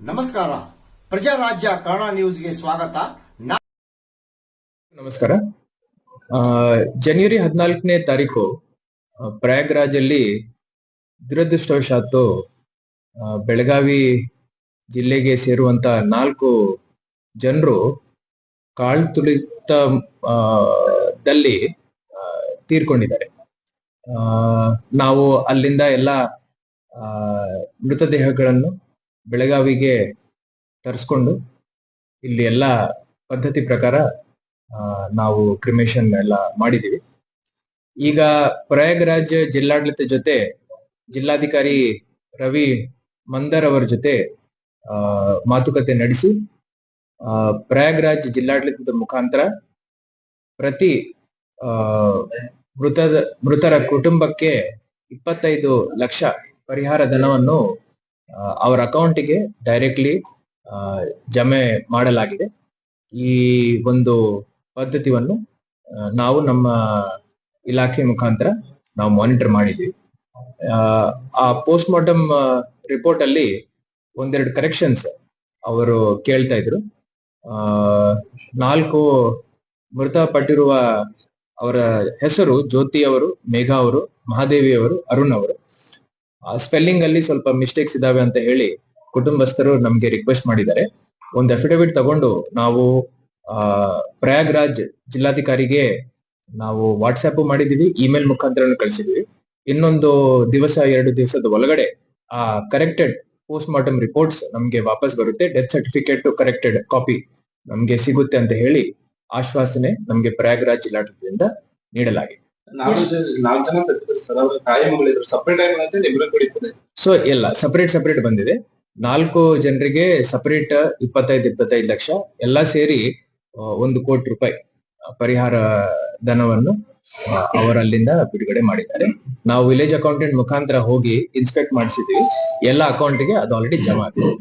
ನಮಸ್ಕಾರ. ಪ್ರಜಾರಾಜ್ಯ ಕನ್ನಡ ನ್ಯೂಸ್ಗೆ ಸ್ವಾಗತ. ನಮಸ್ಕಾರ. ಜನವರಿ ಹದಿನಾಲ್ಕನೇ ತಾರೀಕು ಪ್ರಯಾಗ್ರಾಜ್ ಪ್ರಯಾಗ್ರಾಜಲ್ಲಿ ದುರದೃಷ್ಟವಶಾತ್ತು ಆ, ಬೆಳಗಾವಿ ಜಿಲ್ಲೆಗೆ ಸೇರುವಂತ ನಾಲ್ಕು ಜನರು ಕಾಳು ತುಳಿತ ದಲ್ಲಿ ತೀರ್ಕೊಂಡಿದ್ದಾರೆ. ನಾವು ಅಲ್ಲಿಂದ ಎಲ್ಲ ಮೃತದೇಹಗಳನ್ನು ಬೆಳಗಾವಿಗೆ ತರಿಸ್ಕೊಂಡು ಇಲ್ಲಿ ಎಲ್ಲ ಪದ್ಧತಿ ಪ್ರಕಾರ ನಾವು ಕ್ರಿಮೇಷನ್ ಎಲ್ಲ ಮಾಡಿದ್ದೀವಿ. ಈಗ ಪ್ರಯಾಗರಾಜ್ ಜಿಲ್ಲಾಡಳಿತ ಜೊತೆ ಜಿಲ್ಲಾಧಿಕಾರಿ ರವಿ ಮಂದರ್ ಅವರ ಜೊತೆ ಮಾತುಕತೆ ನಡೆಸಿ ಪ್ರಯಾಗ್ರಾಜ್ ಜಿಲ್ಲಾಡಳಿತದ ಮುಖಾಂತರ ಪ್ರತಿ ಮೃತದ, ಮೃತರ ಕುಟುಂಬಕ್ಕೆ ಇಪ್ಪತ್ತೈದು ಲಕ್ಷ ಪರಿಹಾರ ಧನವನ್ನು ಅವರ ಅಕೌಂಟಿಗೆ ಡೈರೆಕ್ಟ್ಲಿ ಜಮೆ ಮಾಡಲಾಗಿದೆ. ಈ ಒಂದು ಪದ್ಧತಿಯನ್ನು ನಾವು ನಮ್ಮ ಇಲಾಖೆ ಮುಖಾಂತರ ನಾವು ಮಾನಿಟರ್ ಮಾಡಿದ್ವಿ ಆ, ಪೋಸ್ಟ್ ಮಾರ್ಟಮ್ ರಿಪೋರ್ಟ್ ಅಲ್ಲಿ ಒಂದೆರಡು ಕರೆಕ್ಷನ್ಸ್ ಅವರು ಕೇಳ್ತಾ ಇದ್ರು. ನಾಲ್ಕು ಮೃತಪಟ್ಟಿರುವ ಅವರ ಹೆಸರು ಜ್ಯೋತಿ ಅವರು ಮೇಘಾ ಅವರು ಮಹಾದೇವಿ ಅವರು ಅರುಣ್ ಅವರು. ಸ್ಪೆಲ್ಲಿಂಗ್ ಅಲ್ಲಿ ಸ್ವಲ್ಪ ಮಿಸ್ಟೇಕ್ಸ್ ಇದಾವೆ ಅಂತ ಹೇಳಿ ಕುಟುಂಬಸ್ಥರು ನಮ್ಗೆ ರಿಕ್ವೆಸ್ಟ್ ಮಾಡಿದ್ದಾರೆ. ಒಂದು ಅಫಿಡವಿಟ್ ತಗೊಂಡು ನಾವು, ಆ, ಪ್ರಯಾಗ್ರಾಜ್ ಜಿಲ್ಲಾಧಿಕಾರಿಗೆ ನಾವು ವಾಟ್ಸ್ಆಪ್ ಮಾಡಿದೀವಿ ಇಮೇಲ್ ಮುಖಾಂತರ ಕಳಿಸಿದೀವಿ. ಇನ್ನೊಂದು ದಿವಸ, ಎರಡು ದಿವಸದ ಒಳಗಡೆ ಆ ಕರೆಕ್ಟೆಡ್ ಪೋಸ್ಟ್ ಮಾರ್ಟಮ್ ರಿಪೋರ್ಟ್ಸ್ ನಮ್ಗೆ ವಾಪಸ್ ಬರುತ್ತೆ. ಡೆತ್ ಸರ್ಟಿಫಿಕೇಟ್ ಕರೆಕ್ಟೆಡ್ ಕಾಪಿ ನಮ್ಗೆ ಸಿಗುತ್ತೆ ಅಂತ ಹೇಳಿ ಆಶ್ವಾಸನೆ ನಮ್ಗೆ ಪ್ರಯಾಗ್ರಾಜ್ ಜಿಲ್ಲಾಡಳಿತದಿಂದ ನೀಡಲಾಗಿದೆ. ಸೊ ಎಲ್ಲ ಸಪರೇಟ್ ಸಪರೇಟ್ ಬಂದಿದೆ. ನಾಲ್ಕು ಜನರಿಗೆ ಸಪರೇಟ್ ಇಪ್ಪತ್ತೈದು ಇಪ್ಪತ್ತೈದು ಲಕ್ಷ. ಎಲ್ಲ ಸೇರಿ ಒಂದು ಕೋಟಿ ರೂಪಾಯಿ ಪರಿಹಾರ ಧನವನ್ನು ಅವರಲ್ಲಿಂದ ಬಿಡುಗಡೆ ಮಾಡಿದ್ದಾರೆ. ನಾವು ವಿಲೇಜ್ ಅಕೌಂಟೆಂಟ್ ಮುಖಾಂತರ ಹೋಗಿ ಇನ್ಸ್ಪೆಕ್ಟ್ ಮಾಡಿಸಿದೀವಿ ಎಲ್ಲ ಅಕೌಂಟ್ಗೆ ಅದು ಆಲ್ರೆಡಿ ಜಮಾ ಆಗಿದೆ.